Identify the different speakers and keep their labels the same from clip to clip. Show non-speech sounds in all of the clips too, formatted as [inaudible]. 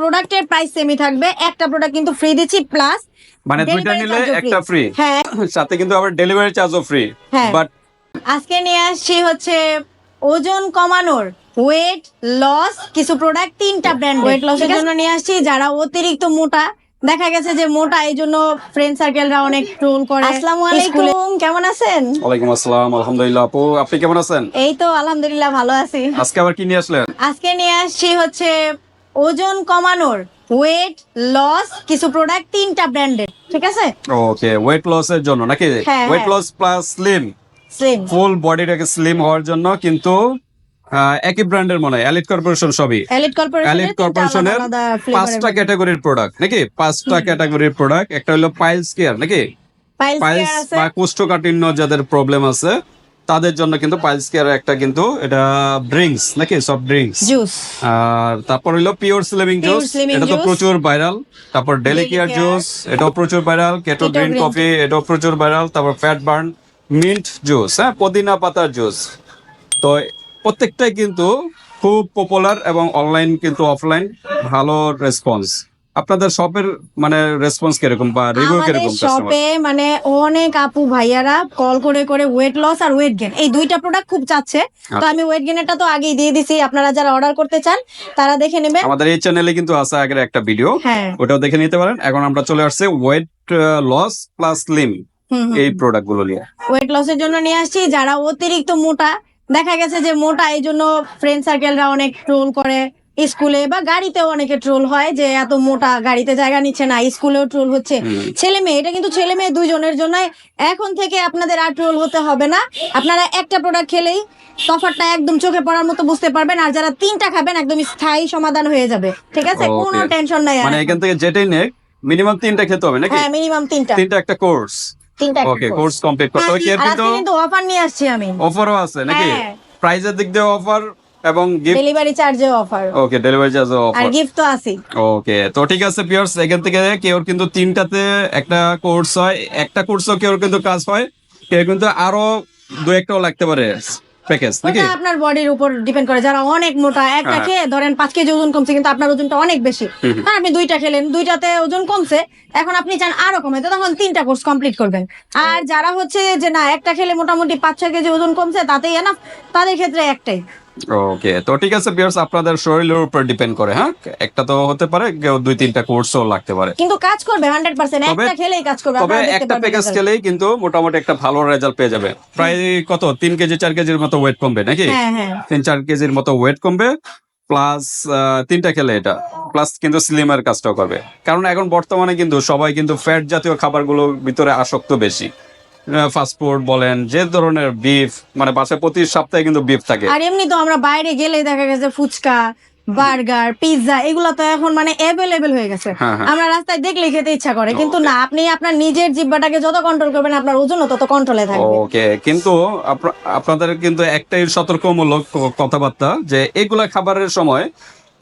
Speaker 1: প্রোডাক্টের প্রাইস সেমই থাকবে। একটা প্রোডাক্ট কিন্তু ফ্রি দিচ্ছি প্লাস
Speaker 2: মানে দুইটা নিলে একটা ফ্রি
Speaker 1: হ্যাঁ।
Speaker 2: সাথে কিন্তু আবার ডেলিভারি চার্জও ফ্রি। বাট
Speaker 1: আজকে নিয়ে আসছি হচ্ছে ওজন কমানোর ওয়েট লস কিছু প্রোডাক্ট তিনটা ব্র্যান্ড ওয়েট লসের জন্য নিয়ে আসছি যারা অতিরিক্ত মোটা দেখা গেছে যে মোটা এই জন্য ফ্রেন্ড সার্কেলরা অনেক ট্রোল করে। আসসালামু আলাইকুম কেমন আছেন?
Speaker 2: ওয়ালাইকুম আসসালাম আলহামদুলিল্লাহ। আপু আপনি কেমন আছেন?
Speaker 1: এই তো আলহামদুলিল্লাহ ভালো আছি।
Speaker 2: আজকে আবার কি নিয়ে আসলেন?
Speaker 1: আজকে নিয়ে আসছি হচ্ছে ওজন কমানোর ওয়েট লস কিছু প্রোডাক্ট তিনটা ব্র্যান্ডের ঠিক আছে?
Speaker 2: ওকে ওয়েট লস এর জন্য নাকি? Weight. Loss plus slim
Speaker 1: slim
Speaker 2: full বডিটাকে slim হওয়ার জন্য কিন্তু একই ব্র্যান্ডের মনে হয়। এলিট কর্পোরেশন সবই।
Speaker 1: এলিট কর্পোরেশনের
Speaker 2: এলিট কর্পোরেশনের পাঁচটা ক্যাটাগরির প্রোডাক্ট নাকি? পাঁচটা ক্যাটাগরির প্রোডাক্ট একটা হলো পাইলস কেয়ার নাকি?
Speaker 1: পাইলস
Speaker 2: বা কোষ্ঠকাঠিন্য যাদের প্রবলেম আছে তাদের জন্য কিন্তু পাইলস কেয়ার একটা কিন্তু এটা ড্রিঙ্কস নাকি? সফট ড্রিঙ্কস
Speaker 1: জুস
Speaker 2: আর তারপর হলো পিওর স্লিমিং জুস এটা তো প্রচুর ভাইরাল তারপর ডেলি কেয়ার জুস এটাও প্রচুর ভাইরাল কেটো গ্রিন কফি এটাও প্রচুর ভাইরাল তারপর ফ্যাট বার্ন মিন্ট জুস হ্যাঁ? পুদিনা পাতার জুস তো প্রত্যেকটাই কিন্তু খুব পপুলার এবং অনলাইন কিন্তু অফলাইন ভালো রেসপন্স আপনাদের শপের মানে রেসপন্স কীরকম বা রিভিউ কীরকম
Speaker 1: শপে মানে অনেক আপু ভাইয়ারা কল করে করে ওয়েট লস আর ওয়েট গেন এই দুইটা প্রোডাক্ট খুব চাচ্ছে। তো
Speaker 2: আচ্ছা।
Speaker 1: আমি ওয়েট গেনেরটা তো আগেই দিয়ে দিছি আপনারা যারা অর্ডার করতে চান তারা দেখে নেবেন।
Speaker 2: আমাদের এই চ্যানেলে কিন্তু আছে আগের একটা ভিডিও
Speaker 1: হ্যাঁ।
Speaker 2: ওটাও দেখে নিতে পারেন। এখন আমরা চলে আসছে ওয়েট লস প্লাস স্লিম এই প্রোডাক্টগুলো নিয়ে।
Speaker 1: ওয়েট লসের জন্য নিয়ে আসছি যারা অতিরিক্ত মোটা দেখা গেছে যে মোটা এই জন্য ফ্রেন্ড সার্কেলরা অনেক ট্রোল করে। স্কুলে বা গাড়িতেও অনেকে ট্রোল হয় যে এত মোটা গাড়িতে জায়গা নিচ্ছে না স্কুলেও ট্রোল হচ্ছে। ছেলে মেয়ে এটা কিন্তু ছেলে মেয়ে দুইজনের জন্য এখন থেকে আপনাদের আর ট্রোল হতে হবে না। আপনারা একটা প্রোডাক্ট খেলেই তফাৎটা একদম চোখে পড়ার মতো বুঝতে পারবেন আর যারা তিনটা খাবেন একদম স্থায়ী সমাধান হয়ে যাবে। ঠিক আছে. কোনো টেনশন নাই
Speaker 2: মানে এখান থেকে যেটাই নেক মিনিমাম তিনটা খেতে হবে নাকি?
Speaker 1: হ্যাঁ মিনিমাম তিনটা।
Speaker 2: তিনটা একটা কোর্স
Speaker 1: তিনটা
Speaker 2: ওকে কোর্স কমপ্লিট করতে হবে কি কিন্তু
Speaker 1: অফার নিয়ে আসছি আমি।
Speaker 2: অফারও আছে নাকি?
Speaker 1: হ্যাঁ।
Speaker 2: প্রাইজের দিক দিয়ে অফার এবং
Speaker 1: ডেলিভারি অফার
Speaker 2: ওকে ডেলিভারি চার্জও
Speaker 1: আর গিফট তো আছে
Speaker 2: ওকে তো ঠিক আছে পিয়ার্স এখান থেকে কেউ কিন্তু তিনটাতে একটা কোর্স হয় একটা কোর্সও কেউ কিন্তু কাজ হয় কেউ কিন্তু আরও দু একটাও লাগতে পারে প্যাকেজ নাকি?
Speaker 1: আপনার বডির উপর ডিপেন্ড করে যারা অনেক মোটা একটা
Speaker 2: হ্যাঁ।
Speaker 1: খেয়ে ধরেন পাঁচ কেজি ওজন কমছে কিন্তু আপনার ওজনটা অনেক বেশি।
Speaker 2: হুম।
Speaker 1: আপনি দুইটা খেলেন দুইটাতে ওজন কমছে এখন আপনি চান আরও কমাইতে তখন তিনটা কোর্স কমপ্লিট করবেন। আর যারা হচ্ছে যে না একটা খেলে মোটামুটি পাঁচ ছয় কেজি ওজন কমছে তাতেই এনাফ তাদের ক্ষেত্রে একটাই।
Speaker 2: ওকে তো ঠিক আছে পিয়ার্স আপনাদের শরীরের উপর ডিপেন্ড করে হ্যাঁ? একটা তো হতে পারে দুই তিনটা কোর্সও লাগতে পারে।
Speaker 1: কিন্তু কাজ করবে হান্ড্রেড পার্সেন্ট
Speaker 2: তবে-
Speaker 1: একটা খেলেই কাজ করবে
Speaker 2: তবে একটা প্যাকেজ খেলেই কিন্তু মোটামুটি একটা ভালো রেজাল্ট পেয়ে যাবে। প্রায় কত? তিন কেজি চার কেজির মতো ওয়েট কমবে নাকি?
Speaker 1: হ্যাঁ হ্যাঁ।
Speaker 2: তিন চার কেজির মতো ওয়েট কমবে প্লাস তিনটা খেলে এটা। প্লাস কিন্তু স্লিমের কাজটাও করবে। কারণ এখন বর্তমানে কিন্তু সবাই কিন্তু ফ্যাট জাতীয় খাবারগুলোর ভিতরে আসক্ত বেশি। ফাস্টফুড বলেন যে ধরনের বিফ মানে বাসায় প্রতি সপ্তাহে কিন্তু বিফ থাকে।
Speaker 1: আর এমনি তো আমরা বাইরে গেলে দেখা গেছে ফুচকা বার্গার পিৎজা এগুলো তো এখন মানে অ্যাভেলেবেল হয়ে গেছে।
Speaker 2: হ্যাঁ, হ্যাঁ।
Speaker 1: আমরা রাস্তায় দেখলে খেতে ইচ্ছা করে কিন্তু না আপনি আপনার নিজের জিব্বাটাকে যত কন্ট্রোল করবেন আপনার ওজনও তত কন্ট্রোলে থাকবে।
Speaker 2: ওকে কিন্তু আপনাদের কিন্তু একটাই সতর্কমূলক কথাবার্তা যে এগুলা খাবারের সময়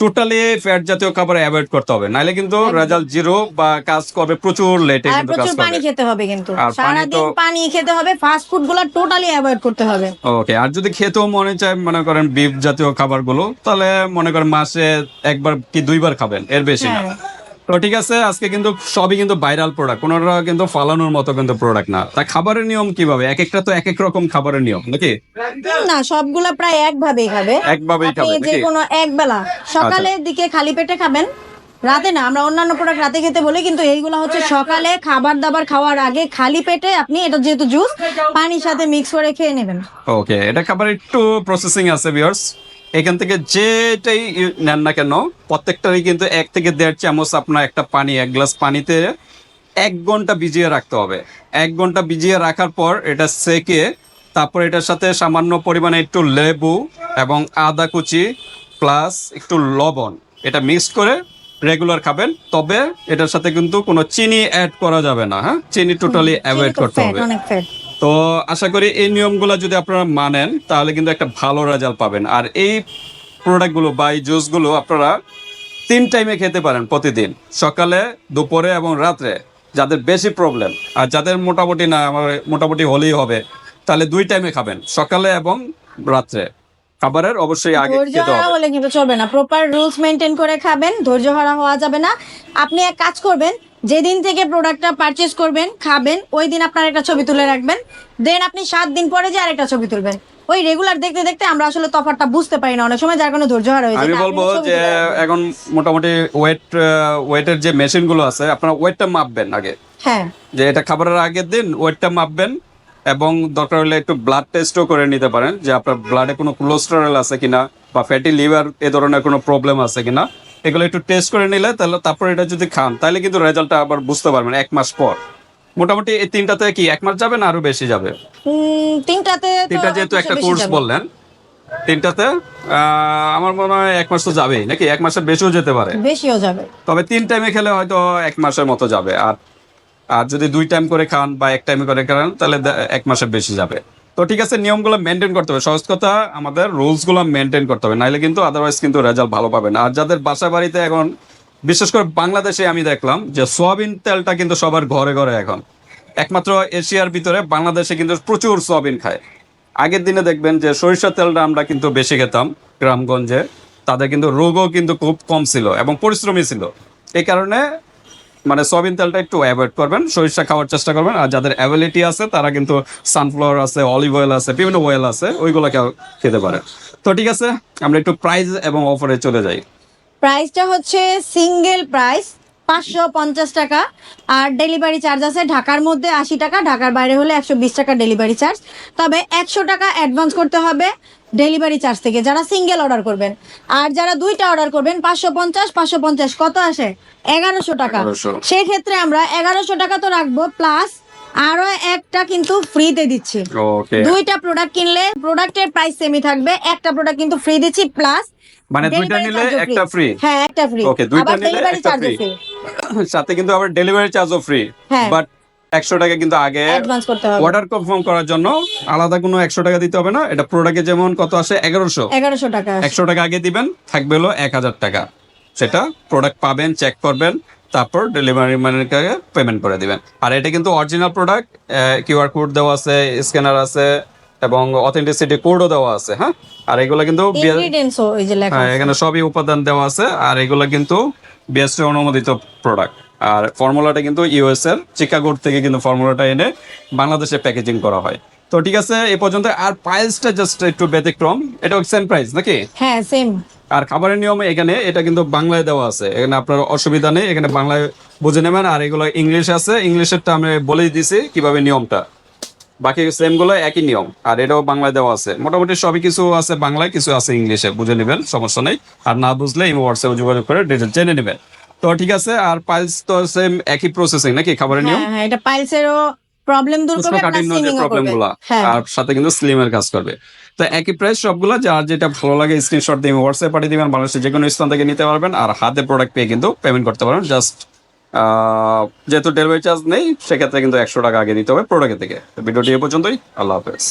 Speaker 2: টোটালি ফ্যাট জাতীয় খাবার অ্যাভয়েড করতে হবে। নাইলে কিন্তু রেজাল্ট জিরো বা কাজ করবে প্রচুর লেটে কিন্তু কাজ
Speaker 1: করবে। পানি খেতে হবে কিন্তু। সারাদিন পানি খেতে হবে ফাস্ট ফুডগুলো টোটালি অ্যাভয়েড করতে হবে।
Speaker 2: ওকে আর যদি খেতেও মনে চায় মনে করেন বিফ জাতীয় খাবারগুলো তাহলে মনে করেন মাসে একবার কি দুইবার খাবেন এর বেশি না।
Speaker 1: হ্যাঁ।
Speaker 2: তো ঠিক আছে আজকে কিন্তু সবই কিন্তু ভাইরাল প্রোডাক্ট কোনোটা কিন্তু ফালানোর মতো কিন্তু প্রোডাক্ট না। তা খাবারের নিয়ম কীভাবে? এক একটা তো এক এক রকম খাবারের নিয়ম নাকি?
Speaker 1: না সবগুলা প্রায় একভাবেই খাবে।
Speaker 2: একভাবেই খাবে
Speaker 1: যে কোনো এক বেলা সকালের দিকে খালি পেটে খাবেন রাতে না আমরা অন্যান্য প্রোডাক্ট রাতে খেতে বলি কিন্তু এইগুলো হচ্ছে সকালে খাবার দাবার খাওয়ার আগে খালি পেটে আপনি এটা যেহেতু জুস পানির সাথে মিক্স করে খেয়ে নেবেন।
Speaker 2: ওকে এটা খাবার একটু প্রসেসিং আছে ভিউয়ার্স এখান থেকে যেটাই নেন না কেন প্রত্যেকটারই কিন্তু এক থেকে দেড় চামচ আপনার একটা পানি এক গ্লাস পানিতে এক ঘণ্টা ভিজিয়ে রাখতে হবে। এক ঘণ্টা ভিজিয়ে রাখার পর এটা সেকে তারপর এটার সাথে সামান্য পরিমাণে একটু লেবু এবং আদা কুচি প্লাস একটু লবণ এটা মিক্সড করে রেগুলার খাবেন। তবে এটার সাথে কিন্তু কোনো চিনি অ্যাড করা যাবে না হ্যাঁ? চিনি টোটালি অ্যাভয়েড করতে হবে। তো আশা করি এই নিয়মগুলো যদি আপনারা মানেন, তাহলে কিন্তু একটা ভালো রেজাল্ট পাবেন। আর এই প্রোডাক্টগুলো বা এই জুসগুলো আপনারা তিন টাইমে খেতে পারেন প্রতিদিন। সকালে, দুপুরে এবং রাত্রে, যাদের বেশি প্রবলেম আর যাদের মোটামুটি না, আমার মোটামুটি হলেই হবে, তাহলে দুই টাইমে খাবেন, সকালে এবং রাত্রে। খাবারের অবশ্যই আগে
Speaker 1: ধৈর্য
Speaker 2: খেতে
Speaker 1: হারা
Speaker 2: হবে।
Speaker 1: হলে কিন্তু চলবে না। প্রপার রুলস মেনটেন করে খাবেন ধৈর্য হারা হওয়া যাবে না। আপনি এক কাজ করবেন যেদিন থেকে প্রোডাক্টটা পারচেজ করবেন খাবেন ওই দিন আপনার একটা ছবি তুলে রাখবেন। দেন আপনি সাত দিন পরে যে আরেকটা ছবি তুলবেন। ওই রেগুলার দেখতে দেখতে আমরা আসলে তফাৎটা বুঝতে পারি না। অনেক সময় যার কারণে ধৈর্য হারা হয়ে যায়
Speaker 2: আমি বলব যে এখন মোটামুটি ওয়েট ওয়েটের যে মেশিনগুলো আছে আপনারা ওয়েটটা মাপবেন আগে।
Speaker 1: হ্যাঁ।
Speaker 2: যে এটা খাবারের আগের দিন ওয়েটটা মাপবেন। এবং দরকার হলে একটু ব্লাড টেস্টও করে নিতে পারেন যে আপনার ব্লাডে কোনো কোলেস্টেরল আছে কিনা বা ফ্যাটি লিভার এ ধরনের কোনো প্রবলেম আছে কিনা। এগুলো একটু টেস্ট করে নিলে তাহলে তারপর এটা যদি খান তাহলে কিন্তু রেজাল্টটা আবার বুঝতে পারবেন এক মাস পর। মোটামুটি এই তিনটাতে কি এক মাস যাবে না আরও বেশি যাবে?
Speaker 1: তিনটাতে তো
Speaker 2: তিনটা যেহেতু একটা কোর্স বললেন তিনটাতে আমার মনে হয় এক মাস তো যাবেই নাকি? এক মাসের বেশিও যেতে পারে।
Speaker 1: বেশিও যাবে।
Speaker 2: তবে তিন টাইমে খেলে হয়তো এক মাসের মতো যাবে আর আর যদি দুই টাইম করে খান বা এক টাইমে করে খান তাহলে এক মাসের বেশি যাবে। তো ঠিক আছে, নিয়মগুলো মেনটেন করতে হবে। সহজ কথা, আমাদের রুলসগুলো মেনটেন করতে হবে। নাহলে কিন্তু আদারওয়াইজ কিন্তু রেজাল্ট ভালো পাবে না। আর যাদের বাসা বাড়িতে এখন, বিশেষ করে বাংলাদেশে আমি দেখলাম যে সোয়াবিন তেলটা কিন্তু সবার ঘরে ঘরে এখন। একমাত্র এশিয়ার ভিতরে বাংলাদেশে কিন্তু প্রচুর সোয়াবিন খায়। আগের দিনে দেখবেন যে সরিষার তেলটা আমরা কিন্তু বেশি খেতাম গ্রামগঞ্জে। তাদের কিন্তু রোগও কিন্তু খুব কম ছিল এবং পরিশ্রমী ছিল। এই কারণে মানে সয়াবিন তেলটা একটু অ্যাভয়েড করবেন, সরিষা খাওয়ার চেষ্টা করবেন, আর যাদের অ্যাভেলিটি আছে, তারা কিন্তু সানফ্লাওয়ার আছে অলিভ অয়েল আছে, বিভিন্ন অয়েল আছে, ওইগুলো খেতে পারে তো ঠিক আছে, আমরা একটু প্রাইস এবং অফারে চলে যাই।
Speaker 1: প্রাইসটা হচ্ছে সিঙ্গেল প্রাইস পাঁচশো পঞ্চাশ টাকা। আর ডেলিভারি চার্জ আছে ঢাকার মধ্যে আশি টাকা ঢাকার বাইরে হলে একশো বিশ টাকা ডেলিভারি চার্জ তবে একশো টাকা অ্যাডভান্স করতে হবে ডেলিভারি চার্জ থেকে যারা সিঙ্গেল অর্ডার করবেন। আর যারা দুইটা অর্ডার করবেন পাঁচশো পঞ্চাশ পাঁচশো পঞ্চাশ কত আসে? এগারোশো টাকা।
Speaker 2: 1100
Speaker 1: সেই ক্ষেত্রে আমরা এগারোশো টাকা তো রাখব প্লাস আরও একটা কিন্তু ফ্রিতে দিচ্ছি। দুইটা প্রোডাক্ট কিনলে প্রোডাক্টের প্রাইস সেমই থাকবে একটা প্রোডাক্ট কিন্তু ফ্রি দিচ্ছি প্লাস
Speaker 2: মানে দুইটা নিলে একটা ফ্রি
Speaker 1: হ্যাঁ একটা ফ্রি
Speaker 2: ওকে দুইটা নিলে একটা ফ্রি [laughs] সাথে কিন্তু আবার ডেলিভারি চার্জও ফ্রি। বাট একশো টাকা কিন্তু আগে অর্ডার কনফার্ম করার জন্য আলাদা কোনো একশো টাকা দিতে হবে না। এটা প্রোডাক্টে যেমন কত আসে? এগারোশো।
Speaker 1: এগারোশো টাকা।
Speaker 2: একশো টাকা আগে দিবেন থাকবে হলো এক হাজার টাকা। সেটা প্রোডাক্ট পাবেন চেক করবেন। তারপর ডেলিভারি ম্যানকে পেমেন্ট করে দিবেন। আর এটা কিন্তু অরিজিনাল প্রোডাক্ট কিউআর কোড দেওয়া আছে স্ক্যানার আছে এবং অথেন্টিসিটি কোডও দেওয়া আছে হ্যাঁ? আর এগুলো কিন্তু হ্যাঁ। এখানে সবই উপাদান দেওয়া আছে আর এগুলো কিন্তু বিএসটি অনুমোদিত প্রোডাক্ট আর ফর্মুলাটা কিন্তু ইউএস এর চিকাগোর থেকে কিন্তু ফর্মুলাটা এনে বাংলাদেশে প্যাকেজিং করা হয়। তো ঠিক আছে এ পর্যন্ত। আর প্রাইসটা জাস্ট একটু ব্যতিক্রম এটা সেম প্রাইস নাকি?
Speaker 1: হ্যাঁ সেম
Speaker 2: আর খাবারের নিয়ম এখানে এটা কিন্তু বাংলায় দেওয়া আছে। এখানে আপনার অসুবিধা নেই এখানে বাংলায় বুঝে নেবেন। আর এগুলো ইংলিশ আছে। ইংলিশেরটা আমি বলেই দিছি কীভাবে নিয়মটা। বাকি সেমগুলো একই নিয়ম আর এটাও বাংলায় দেওয়া আছে। মোটামুটি সবই কিছু আছে বাংলায় কিছু আছে ইংলিশে বুঝে নেবেন সমস্যা নেই। আর না বুঝলে ইমো হোয়াটসঅ্যাপে যোগাযোগ করে ডিটেল জেনে নেবেন। তো ঠিক আছে আর পাইলস তো সেম একই প্রসেসিং নাকি খাবারের নিয়ম?
Speaker 1: হ্যাঁ হ্যাঁ এটা পাইলসেরও প্রবলেম দূর করবে
Speaker 2: কাটিং যে
Speaker 1: স্লিমিংও
Speaker 2: প্রবলেম
Speaker 1: করবে
Speaker 2: গুলা
Speaker 1: হ্যাঁ।
Speaker 2: আর সাথে কিন্তু স্লিমের কাজ করবে। তো একই প্রাইস সবগুলো যার যেটা ভালো লাগে স্ক্রিনশট দিয়ে হোয়াটসঅ্যাপ পাঠিয়ে দিবেন বাংলাদেশের যে কোনো স্থান থেকে নিতে পারবেন আর হাতে প্রোডাক্ট পেয়ে কিন্তু পেমেন্ট করতে পারবেন। জাস্ট যেহেতু ডেলিভারি চার্জ নেই সেক্ষেত্রে কিন্তু একশো টাকা আগে দিতে হবে প্রোডাক্টের থেকে। ভিডিওটি এ পর্যন্তই আল্লাহ হাফেজ।